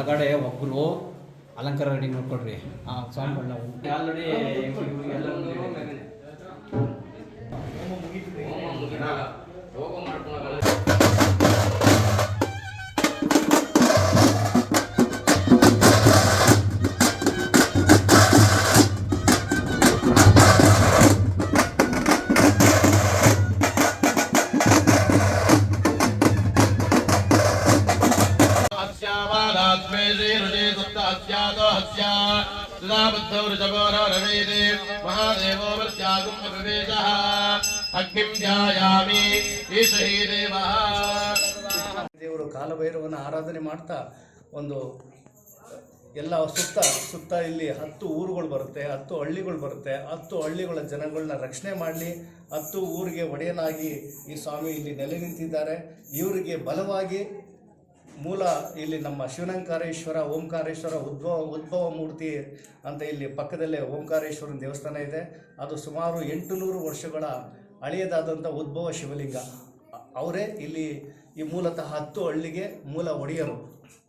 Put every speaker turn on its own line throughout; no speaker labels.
ಒಳಗಡೆ ಒಬ್ಬರು ಅಲಂಕಾರ ರೆಡಿ ಮಾಡ್ಕೊಡ್ರಿ ಆ ಸ್ವಾಮಿಗಳನ್ನ
ಆಲ್ರೆಡಿ
अस्यावादात्मे श्रीरुचे सुप्तास्यादो हस्या सुधाबद्धौ ऋषभोरवेदे महादेवो मृत्यागुम् अविवेशः अग्निम् ध्यायामि ईश हि देवः
ದೇವರು ಕಾಲಭೈರವನ ಆರಾಧನೆ ಮಾಡ್ತಾ ಒಂದು ಎಲ್ಲ ಸುತ್ತ ಸುತ್ತ ಇಲ್ಲಿ ಹತ್ತು ಊರುಗಳು ಬರುತ್ತೆ ಹತ್ತು ಹಳ್ಳಿಗಳು ಬರುತ್ತೆ ಹತ್ತು ಹಳ್ಳಿಗಳ ಜನಗಳನ್ನ ರಕ್ಷಣೆ ಮಾಡಲಿ ಹತ್ತು ಊರಿಗೆ ಒಡೆಯನಾಗಿ ಈ ಸ್ವಾಮಿ ಇಲ್ಲಿ ನೆಲೆ ನಿಂತಿದ್ದಾರೆ ಇವರಿಗೆ ಬಲವಾಗಿ ಮೂಲ ಇಲ್ಲಿ ನಮ್ಮ ಶಿವನಂಕಾರೇಶ್ವರ, ಓಂಕಾರೇಶ್ವರ ಉದ್ಭವ ಉದ್ಭವ ಮೂರ್ತಿ ಅಂತ ಇಲ್ಲಿ ಪಕ್ಕದಲ್ಲೇ ಓಂಕಾರೇಶ್ವರನ ದೇವಸ್ಥಾನ ಇದೆ. ಅದು ಸುಮಾರು ಎಂಟು ನೂರು ವರ್ಷಗಳ ಹಳೆಯದಾದಂಥ ಉದ್ಭವ ಶಿವಲಿಂಗ. ಅವರೇ ಇಲ್ಲಿ ಈ ಮೂಲತಃ ಹತ್ತು ಹಳ್ಳಿಗೆ ಮೂಲ ಒಡೆಯರು.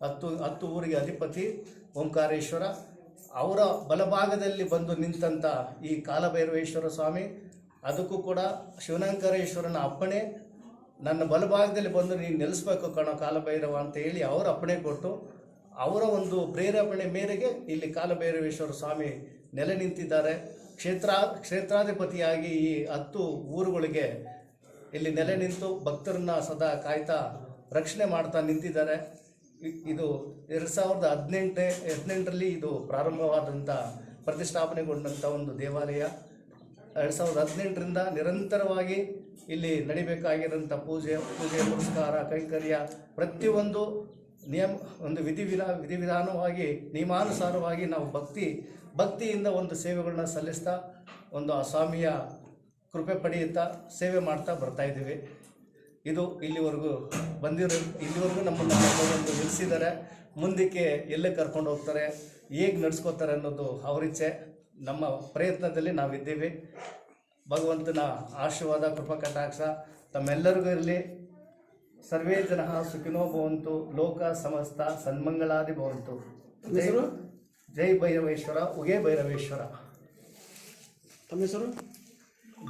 ಹತ್ತು ಹತ್ತು ಊರಿಗೆ ಅಧಿಪತಿ ಓಂಕಾರೇಶ್ವರ. ಅವರ ಬಲಭಾಗದಲ್ಲಿ ಬಂದು ನಿಂತಂಥ ಈ ಕಾಲಭೈರವೇಶ್ವರ ಸ್ವಾಮಿ, ಅದಕ್ಕೂ ಕೂಡ ಶಿವನಂಕರೇಶ್ವರನ ಅಪ್ಪಣೆ ನನ್ನ ಬಲಭಾಗದಲ್ಲಿ ಬಂದು ನೀನು ನೆಲೆಸ್ಬೇಕು ಕಣೋ ಕಾಲಭೈರವ ಅಂತ ಹೇಳಿ ಅವರ ಅಪ್ಪಣೆ ಕೊಟ್ಟು ಅವರ ಒಂದು ಪ್ರೇರೇಪಣೆ ಮೇರೆಗೆ ಇಲ್ಲಿ ಕಾಲಭೈರವೇಶ್ವರ ಸ್ವಾಮಿ ನೆಲೆ ನಿಂತಿದ್ದಾರೆ. ಕ್ಷೇತ್ರ, ಕ್ಷೇತ್ರಾಧಿಪತಿಯಾಗಿ ಈ ಹತ್ತು ಊರುಗಳಿಗೆ ಇಲ್ಲಿ ನೆಲೆ ನಿಂತು ಭಕ್ತರನ್ನ ಸದಾ ಕಾಯ್ತಾ ರಕ್ಷಣೆ ಮಾಡ್ತಾ ನಿಂತಿದ್ದಾರೆ. ಇದು ಎರಡು ಸಾವಿರದ ಹದಿನೆಂಟನೇ, ಹದಿನೆಂಟರಲ್ಲಿ ಇದು ಪ್ರಾರಂಭವಾದಂಥ ಪ್ರತಿಷ್ಠಾಪನೆಗೊಂಡಂಥ ಒಂದು ದೇವಾಲಯ. ಎರಡು ಸಾವಿರದ ಹದಿನೆಂಟರಿಂದ ನಿರಂತರವಾಗಿ ಇಲ್ಲಿ ನಡಿಬೇಕಾಗಿರೋಂಥ ಪೂಜೆ ಪೂಜೆ ಪುರಸ್ಕಾರ, ಕೈಂಕರ್ಯ ಪ್ರತಿಯೊಂದು ನಿಯಮ, ಒಂದು ವಿಧಿವಿಧ ವಿಧಿವಿಧಾನವಾಗಿ, ನಿಯಮಾನುಸಾರವಾಗಿ ನಾವು ಭಕ್ತಿ, ಭಕ್ತಿಯಿಂದ ಒಂದು ಸೇವೆಗಳನ್ನ ಸಲ್ಲಿಸ್ತಾ, ಒಂದು ಆ ಸ್ವಾಮಿಯ ಕೃಪೆ ಪಡೆಯುತ್ತಾ ಸೇವೆ ಮಾಡ್ತಾ ಬರ್ತಾ ಇದ್ದೀವಿ. ಇದು ಇಲ್ಲಿವರೆಗೂ ಬಂದಿರೋ, ಇಲ್ಲಿವರೆಗೂ ನಮ್ಮನ್ನು ಒಂದು ನಿಲ್ಲಿಸಿದ್ದಾರೆ ಮುಂದಕ್ಕೆ ಎಲ್ಲೇ ಕರ್ಕೊಂಡು ಹೋಗ್ತಾರೆ, ಹೇಗೆ ನಡೆಸ್ಕೋತಾರೆ ಅನ್ನೋದು ಅವರಿಚ್ಛೆ. ನಮ್ಮ ಪ್ರಯತ್ನದಲ್ಲಿ ನಾವಿದ್ದೇವೆ. ಭಗವಂತನ ಆಶೀರ್ವಾದ ಕೃಪಾ ಕಟಾಕ್ಷ ತಮ್ಮೆಲ್ಲರಿಗೂ ಇರಲಿ. ಸರ್ವೇ ಜನ ಸುಖಿನೋ ಭವಂತು. ಲೋಕ ಸಮಸ್ತ ಸನ್ಮಂಗಳಾದಿ ಭವಂತು. ಜೈ ಜೈ ಭೈರವೇಶ್ವರ ಉಗೇ ಭೈರವೇಶ್ವರ.
ತಮ್ಮ ಹೆಸರು?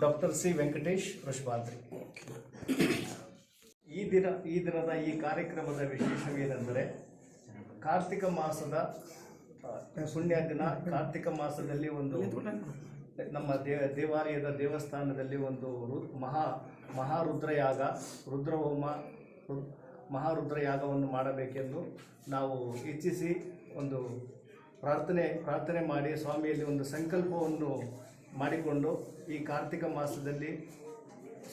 ಡಾಕ್ಟರ್ ಸಿ ವೆಂಕಟೇಶ್ ವೃಷಭಾದ್ರಿ ಈ ದಿನ ಈ ದಿನದ ಈ ಕಾರ್ಯಕ್ರಮದ ವಿಶೇಷವೇನೆಂದರೆ ಕಾರ್ತಿಕ ಮಾಸದ ಪುಣ್ಯ ದಿನ ಕಾರ್ತಿಕ ಮಾಸದಲ್ಲಿ ಒಂದು ನಮ್ಮ ದೇ, ದೇವಾಲಯದ ದೇವಸ್ಥಾನದಲ್ಲಿ ಒಂದು ರು- ಮಹಾ, ಮಹಾರುದ್ರಯಾಗ, ರುದ್ರಹೋಮ ಮಹಾರುದ್ರಯಾಗವನ್ನು ಮಾಡಬೇಕೆಂದು ನಾವು ಇಚ್ಛಿಸಿ ಒಂದು ಪ್ರಾರ್ಥನೆ ಪ್ರಾರ್ಥನೆ ಮಾಡಿ ಸ್ವಾಮಿಯಲ್ಲಿ ಒಂದು ಸಂಕಲ್ಪವನ್ನು ಮಾಡಿಕೊಂಡು ಈ ಕಾರ್ತಿಕ ಮಾಸದಲ್ಲಿ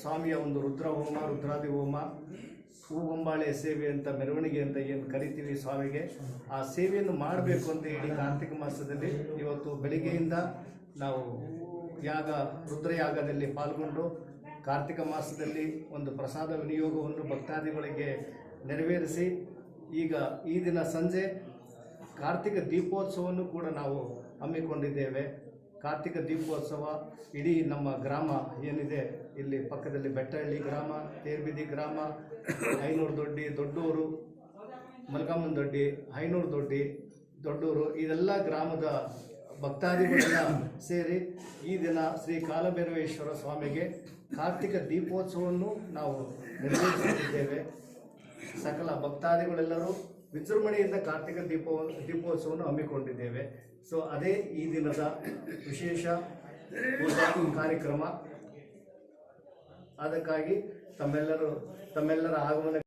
ಸ್ವಾಮಿಯ ಒಂದು ರುದ್ರ ಹೋಮ, ರುದ್ರಾದಿ ಹೋಮ, ಹೂಗೊಂಬಾಳೆ ಸೇವೆ ಅಂತ, ಮೆರವಣಿಗೆ ಅಂತ ಏನು ಕರಿತೀವಿ ಸ್ವಾಮಿಗೆ, ಆ ಸೇವೆಯನ್ನು ಮಾಡಬೇಕು ಅಂತ ಹೇಳಿ ಕಾರ್ತಿಕ ಮಾಸದಲ್ಲಿ ಇವತ್ತು ಬೆಳಿಗ್ಗೆಯಿಂದ ನಾವು ಯಾಗ ರುದ್ರಯಾಗದಲ್ಲಿ ಪಾಲ್ಗೊಂಡು ಕಾರ್ತಿಕ ಮಾಸದಲ್ಲಿ ಒಂದು ಪ್ರಸಾದ ವಿನಿಯೋಗವನ್ನು ಭಕ್ತಾದಿಗಳಿಗೆ ನೆರವೇರಿಸಿ, ಈಗ ಈ ದಿನ ಸಂಜೆ ಕಾರ್ತಿಕ ದೀಪೋತ್ಸವವನ್ನು ಕೂಡ ನಾವು ಹಮ್ಮಿಕೊಂಡಿದ್ದೇವೆ. ಕಾರ್ತಿಕ ದೀಪೋತ್ಸವ ಇಡೀ ನಮ್ಮ ಗ್ರಾಮ ಏನಿದೆ ಇಲ್ಲಿ ಪಕ್ಕದಲ್ಲಿ ಬೆಟ್ಟಹಳ್ಳಿ ಗ್ರಾಮ, ತೇರ್ಬಿದಿ ಗ್ರಾಮ, ಐನೂರು ದೊಡ್ಡಿ, ದೊಡ್ಡೂರು, ಮಲ್ಕಾಮನ್ ದೊಡ್ಡಿ, ಐನೂರು ದೊಡ್ಡಿ, ದೊಡ್ಡೂರು, ಇದೆಲ್ಲ ಗ್ರಾಮದ ಭಕ್ತಾದಿಗಳೆಲ್ಲ ಸೇರಿ ಈ ದಿನ ಶ್ರೀ ಕಾಲಭೈರವೇಶ್ವರ ಸ್ವಾಮಿಗೆ ಕಾರ್ತಿಕ ದೀಪೋತ್ಸವವನ್ನು ನಾವು ನೆರವೇರಿಸುತ್ತಿದ್ದೇವೆ. ಸಕಲ ಭಕ್ತಾದಿಗಳೆಲ್ಲರೂ ವಿಜೃಂಭಣೆಯಿಂದ ಕಾರ್ತಿಕ ದೀಪ, ದೀಪೋತ್ಸವವನ್ನು ಹಮ್ಮಿಕೊಂಡಿದ್ದೇವೆ. ಸೊ ಅದೇ ಈ ದಿನದ ವಿಶೇಷ ಕಾರ್ಯಕ್ರಮ. ಅದಕ್ಕಾಗಿ ತಮ್ಮೆಲ್ಲರೂ ತಮ್ಮೆಲ್ಲರ ಆಗಮನ